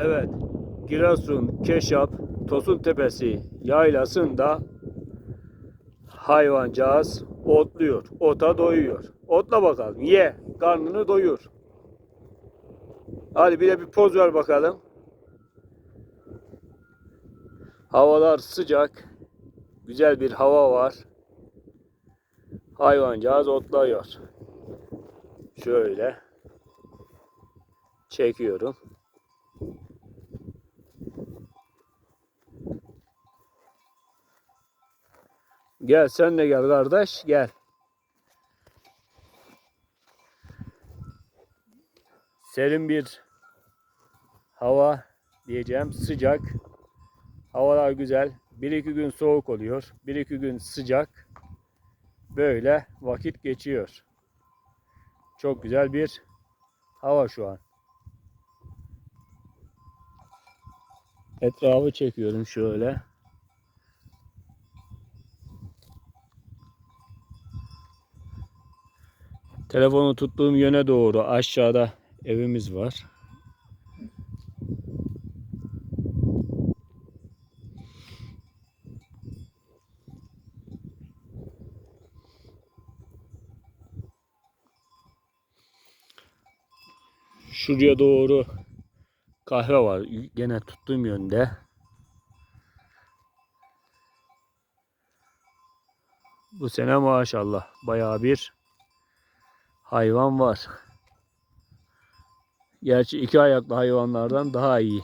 Evet. Giresun, Keşap, Tosun Tepesi yaylasında hayvancağız otluyor. Ota doyuyor. Otla bakalım. Ye. Karnını doyur. Hadi bir de bir poz ver bakalım. Havalar sıcak. Güzel bir hava var. Hayvancağız otluyor. Şöyle çekiyorum. Gel sen de gel kardeş gel. Serin bir hava diyeceğim sıcak. Havalar güzel. Bir iki gün soğuk oluyor. Bir iki gün sıcak. Böyle vakit geçiyor. Çok güzel bir hava şu an. Etrafı çekiyorum şöyle. Telefonu tuttuğum yöne doğru aşağıda evimiz var. Şuraya doğru kahve var. Gene tuttuğum yönde. Bu sene maşallah bayağı bir hayvan var. Gerçi iki ayaklı hayvanlardan daha iyi.